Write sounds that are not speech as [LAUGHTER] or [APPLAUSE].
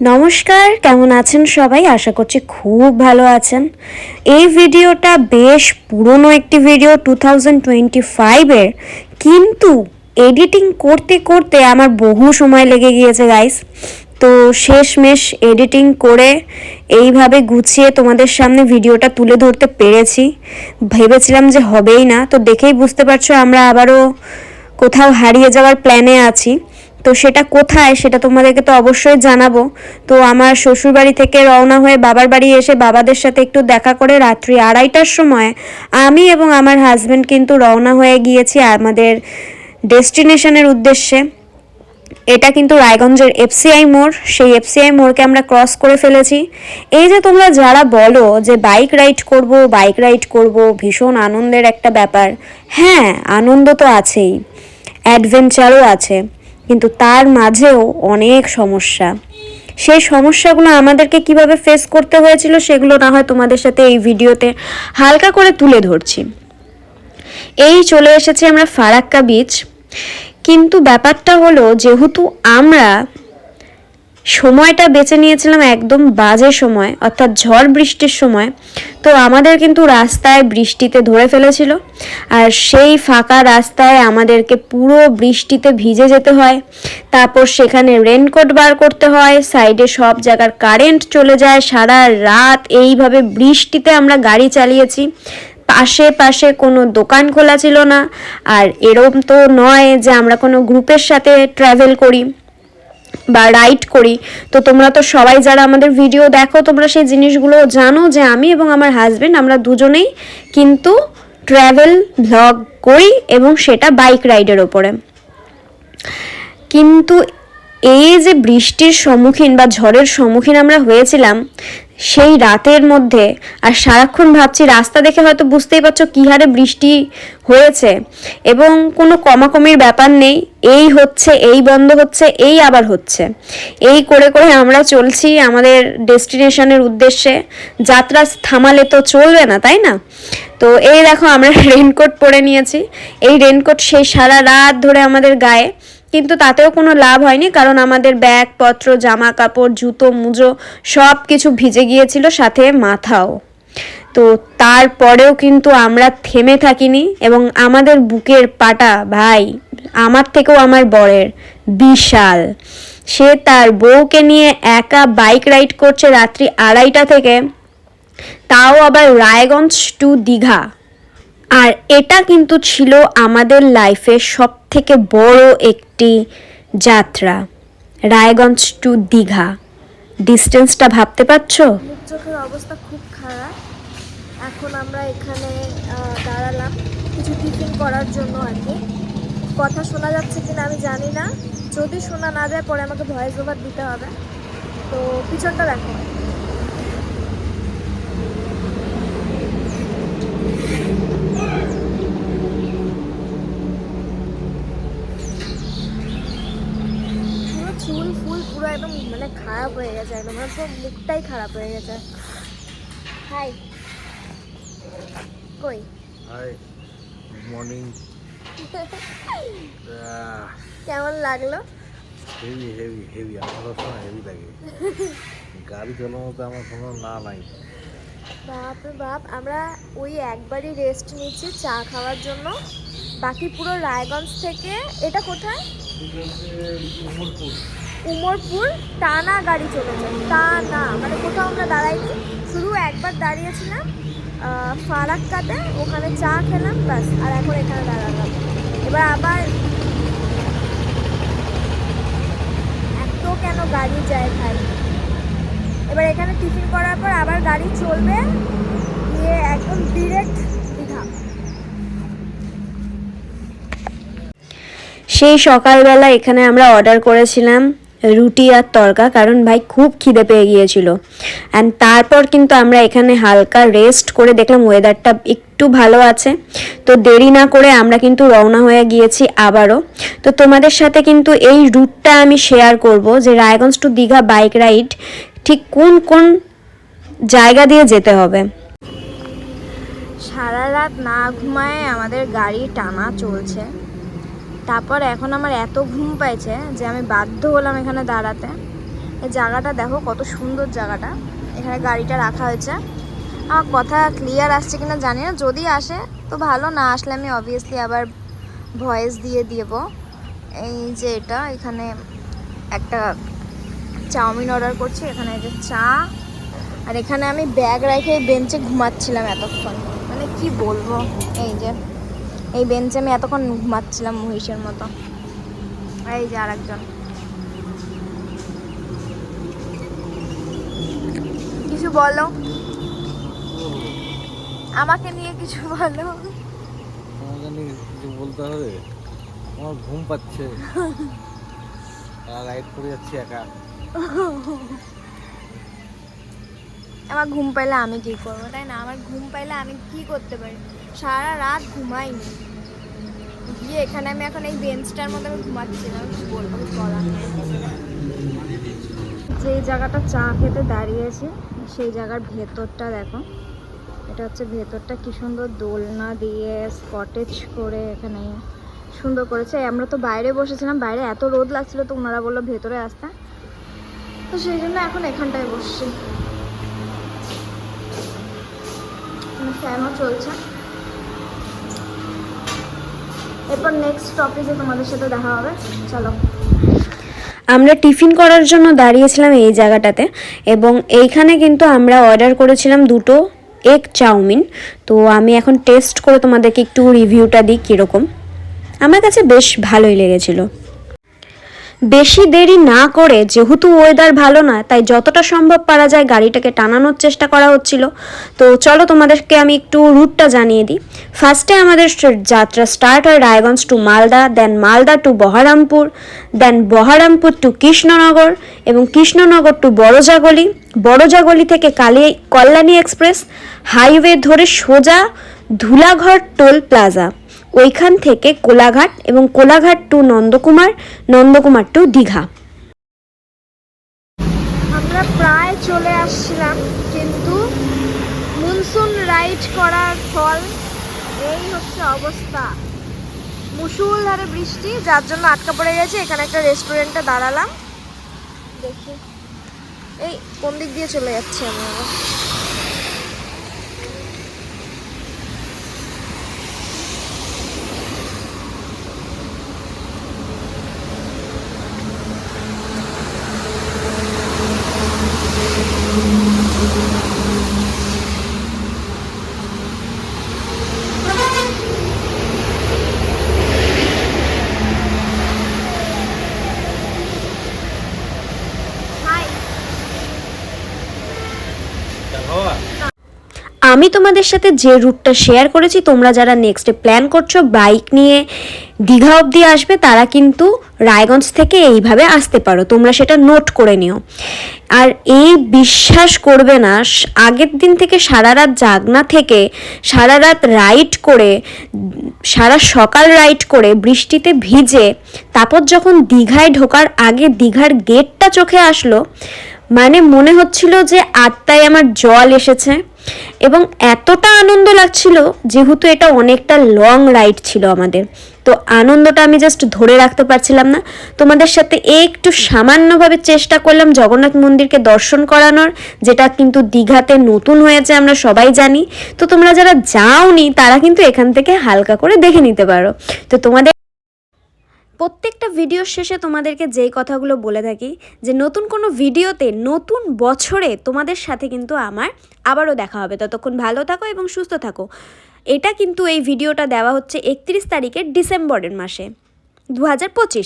নমস্কার, কেমন আছেন সবাই? আশা করছি খুব ভালো আছেন। এই ভিডিওটা বেশ পুরনো একটি ভিডিও, টু থাউজেন্ড টোয়েন্টি ফাইভের কিন্তু এডিটিং করতে করতে আমার বহু সময় লেগে গিয়েছে গাইস তো শেষমেশ এডিটিং করে এইভাবে গুছিয়ে তোমাদের সামনে ভিডিওটা তুলে ধরতে পেরেছি। ভেবেছিলাম যে হবেই না। তো দেখেই বুঝতে পারছ, আমরা আবারও কোথাও হারিয়ে যাওয়ার প্ল্যানে আছি। তো সেটা কোথায় সেটা তোমাদেরকে তো অবশ্যই জানাব। তো আমার শ্বশুর বাড়ি থেকে রওনা হয়ে বাবার বাড়ি এসে বাবাদের সাথে একটু দেখা করে রাত্রি আড়াইটার সময় আমি এবং আমার হাজব্যান্ড কিন্তু রওনা হয়ে গিয়েছি আমাদের ডেস্টিনেশনের উদ্দেশ্যে। এটা কিন্তু রায়গঞ্জের এফসিআই মোড়। সেই এফসিআই মোড়কে আমরা ক্রস করে ফেলেছি। এই যে তোমরা যারা বলো যে বাইক রাইড করব বাইক রাইড করব, ভীষণ আনন্দের একটা ব্যাপার। হ্যাঁ আনন্দ তো আছেই। অ্যাডভেঞ্চারও আছে। কিন্তু তার মাঝেও অনেক সমস্যা। সেই সমস্যাগুলো আমাদেরকে কীভাবে ফেস করতে হয়েছিল সেগুলো না হয় তোমাদের সাথে এই ভিডিওতে হালকা করে তুলে ধরছি। এই চলে এসেছি আমরা ফারাক্কা বিচ কিন্তু ব্যাপারটা হলো, যেহেতু আমরা সময়টা বেছে নিয়েছিলাম একদম বাজে সময়, অর্থাৎ ঝড় বৃষ্টির সময়। তো আমাদের কিন্তু রাস্তায় বৃষ্টিতে ধরে ফেলেছিল, আর সেই ফাঁকা রাস্তায় আমাদেরকে পুরো বৃষ্টিতে ভিজে যেতে হয়। তারপর সেখানে রেনকোট বার করতে হয় সাইডে সব জায়গার কারেন্ট চলে যায়, সারা রাত এইভাবে বৃষ্টিতে আমরা গাড়ি চালিয়েছি। পাশে পাশে কোনো দোকান খোলা ছিল না, আর এরম তো নয় যে আমরা কোনো গ্রুপের সাথে ট্রাভেল করি। বা রাইড করি। তো তোমরা তো সবাই যারা আমাদের ভিডিও দেখো, তোমরা সেই জিনিসগুলো জানো যে আমি এবং আমার হাজব্যান্ড আমরা দুজনেই কিন্তু ট্র্যাভেল ভ্লগ করি এবং সেটা বাইক রাইডের ওপরে। কিন্তু এই যে বৃষ্টির সম্মুখীন বা ঝড়ের সম্মুখীন আমরা হয়েছিলাম সেই রাতের মধ্যে, আর সারাক্ষণ ভাবছি, রাস্তা দেখে হয়তো বুঝতেই পারছ কী হারে বৃষ্টি হয়েছে। এবং কোনো কমাকমির ব্যাপার নেই, এই হচ্ছে, এই বন্ধ হচ্ছে, এই আবার হচ্ছে। এই করে করে আমরা চলছি আমাদের ডেস্টিনেশনের উদ্দেশ্যে। যাত্রা থামালে তো চলবে না, তাই না? তো এই দেখো আমরা [LAUGHS] রেনকোট পরে নিয়েছি। এই রেনকোট সেই সারা রাত ধরে আমাদের গায়ে। কিন্তু তাতেও কোনো লাভ হয়নি, কারণ আমাদের ব্যাগপত্র জামা কাপড় জুতো, মুজো সব কিছু ভিজে গিয়েছিল, সাথে মাথাও। তো তারপরেও কিন্তু আমরা থেমে থাকিনি এবং আমাদের বুকের পাটা, ভাই, আমার থেকেও আমার বরের, বিশাল। সে তার বউকে নিয়ে একা বাইক রাইড করছে রাত্রি আড়াইটা থেকে, তাও আবার রায়গঞ্জ টু দীঘা। আর এটা কিন্তু ছিল আমাদের লাইফের সব থেকে বড় একটি যাত্রা। রায়গঞ্জ টু দীঘা। ডিস্টেন্সটা ভাবতে পারছ? চোখের অবস্থা খুব খারাপ। এখন আমরা এখানে দাঁড়ালাম কিছু টিফিন করার জন্য আর কি। কথা শোনা যাচ্ছে কিনা আমি জানি না। যদি শোনা না যায়, পরে আমাকে ভয়েস ওভার দিতে হবে। তো পিছনটা দেখো পুরো চুল ফুল পুরো একদম মানে খারাপ হয়ে গেছে একদম মানে সব মুখটাই খারাপ হয়ে গেছে। হাই কই? হাই গুড মর্নিং কেমন লাগল? হেভি হেভি হেভি আমার সবসময় হেভি লাগে। গাড়ি চালানো তো আমার কোনো না নাই। বাপ বাপ আমরা ওই একবারই রেস্ট নিচ্ছি চা খাওয়ার জন্য। বাকি পুরো রায়গঞ্জ থেকে এটা কোথায়? উমরপুর টানা গাড়ি চলেছে। টানা মানে কোথাও আমরা দাঁড়াইনি, শুধু একবার দাঁড়িয়েছিলাম ফারাক্কাতে, ওখানে চা খেলাম, ব্যাস, আর এখন এখানে দাঁড়ালাম। এবার আবার এত কেন গাড়ি যায় ভাই? এবার এখানে টিফিন করার পর আবার গাড়ি চলবে গিয়ে একদম ডিরেক্ট দীঘা। সেই সকালবেলা এখানে আমরা অর্ডার করেছিলাম। রুটি আর তরকা, কারণ ভাই খুব খিদে পেয়ে গিয়েছিল। অ্যান্ড তারপর কিন্তু আমরা এখানে হালকা রেস্ট করে দেখলাম ওয়েদারটা একটু ভালো আছে। তো দেরি না করে আমরা কিন্তু রওনা হয়ে গিয়েছি আবারও। তো তোমাদের সাথে কিন্তু এই রুটটা আমি শেয়ার করব যে Raiganj to Digha bike ride ঠিক কোন কোন জায়গা দিয়ে যেতে হবে। সারা রাত না ঘুমায় আমাদের গাড়ি টানা চলছে। তারপর এখন আমার এত ঘুম পাইছে যে আমি বাধ্য হলাম এখানে দাঁড়াতে। এই জায়গাটা দেখো কত সুন্দর জায়গাটা। এখানে গাড়িটা রাখা হয়েছে। আমার কথা ক্লিয়ার আসছে কিনা জানি না। যদি আসে, তো ভালো। না আসলে আমি অবভিয়াসলি আবার ভয়েস দিয়ে দেব। এই যে এটা, এখানে একটা চাউমিন অর্ডার করছি। এখানে যে চা। আর এখানে আমি ব্যাগ রেখে বেঞ্চে ঘুমাচ্ছিলাম এতক্ষণ। মানে কি বলব? এই যে এই বেঞ্চে আমি এতক্ষণ ঘুমাচ্ছিলাম মহিষের মতো। এই যে আর একজন কিছু বলো? আমাকে নিয়ে কিছু বলো? তোমাকে নিয়ে কিছু বলতে হবে? আমার ঘুম পাচ্ছে। রাইড করে যাচ্ছি একা। আমার ঘুম পাইলে আমি কি করব তাই না? আমার ঘুম পাইলে আমি কি করতে পারি? সারা রাত ঘুমাইনি। গিয়ে এখানে আমি এখন এই বেঞ্চটার মধ্যে আমি ঘুমাচ্ছিলাম কি বলব নেই যেই জায়গাটা চা খেতে দাঁড়িয়েছি সেই জায়গার ভেতরটা দেখো। এটা হচ্ছে ভেতরটা কি সুন্দর দোলনা দিয়ে স্কটেজ করে এখানে সুন্দর করেছে। আমরা তো বাইরে বসেছিলাম, বাইরে এত রোদ লাগছিল তো ওনারা বলল ভেতরে আসতে। তো সেই জন্য এখন এখানটায় বসছি। ফ্যানও চলছে। এরপর নেক্সট টপিকে তোমাদের সাথে দেখা হবে। চলো। আমরা টিফিন করার জন্য দাঁড়িয়েছিলাম এই জায়গাটাতে এবং এইখানে কিন্তু আমরা অর্ডার করেছিলাম দুটো এগ চাউমিন। তো আমি এখন টেস্ট করে তোমাদেরকে একটু রিভিউটা দিই কীরকম। আমার কাছে বেশ ভালোই লেগেছিলো। বেশি দেরি না করে, যেহেতু ওয়েদার ভালো না তাই যতটা সম্ভব পারা যায় গাড়িটাকে টানানোর চেষ্টা করা হচ্ছিল। তো চলো তোমাদেরকে আমি একটু রুটটা জানিয়ে দিই। ফার্স্টে আমাদের যাত্রা স্টার্ট হয় Raiganj to Malda then Malda to Baharampur then Baharampur to Krishnanagar এবং কৃষ্ণনগর টু বড়জাগলি। বড়জাগলি থেকে কালী কল্যাণী এক্সপ্রেস হাইওয়ে ধরে সোজা ধুলাঘর টোল প্লাজা। ওইখান থেকে কোলাঘাট এবং কোলাঘাট টু নন্দকুমার নন্দকুমার টু দীঘা। আমরা প্রায় চলে আসছিলাম, কিন্তু মনসুন রাইড করার ফল এই হচ্ছে অবস্থা। মুসুলধারে বৃষ্টি, যার জন্য আটকা পড়ে গেছে। এখানে একটা রেস্টুরেন্টে দাঁড়ালাম। দেখি। এই কোন দিক দিয়ে চলে যাচ্ছি আমি আবার আমি তোমাদের সাথে যে রুটটা শেয়ার করেছি, তোমরা যারা নেক্সটে প্ল্যান করছ বাইক নিয়ে দীঘা অবধি আসবে, তারা কিন্তু রায়গঞ্জ থেকে এইভাবে আসতে পারো। তোমরা সেটা নোট করে নিও। আর এই বিশ্বাস করবে না, আগের দিন থেকে সারা রাত জাগনা থেকে সারা রাত রাইড করে, সারা সকাল রাইড করে বৃষ্টিতে ভিজে, তারপর যখন দীঘায় ঢোকার আগে দীঘার গেটটা চোখে আসলো মানে মনে হচ্ছিল যে আত্মায় আমার জল এসেছে এবং এতটা আনন্দ লাগছিল যেহেতু এটা অনেকটা লং রাইড ছিল আমাদের। তো আনন্দটা আমি জাস্ট ধরে রাখতে পারছিলাম না। তোমাদের সাথে একটু সামান্যভাবে চেষ্টা করলাম জগন্নাথ মন্দিরকে দর্শন করানোর, যেটা কিন্তু দীঘাতে নতুন হয়েছে আমরা সবাই জানি। তো তোমরা যারা যাওনি, তারা কিন্তু এখান থেকে হালকা করে দেখে নিতে পারো। তো তোমাদের প্রত্যেকটা ভিডিওর শেষে তোমাদেরকে যেই কথাগুলো বলে থাকি, যে নতুন কোনো ভিডিওতে নতুন বছরে তোমাদের সাথে কিন্তু আমার আবারও দেখা হবে। ততক্ষণ ভালো থাকো এবং সুস্থ থাকো। এটা কিন্তু এই ভিডিওটা দেওয়া হচ্ছে একত্রিশ তারিখের ডিসেম্বরের মাসে। দু হাজার পঁচিশ।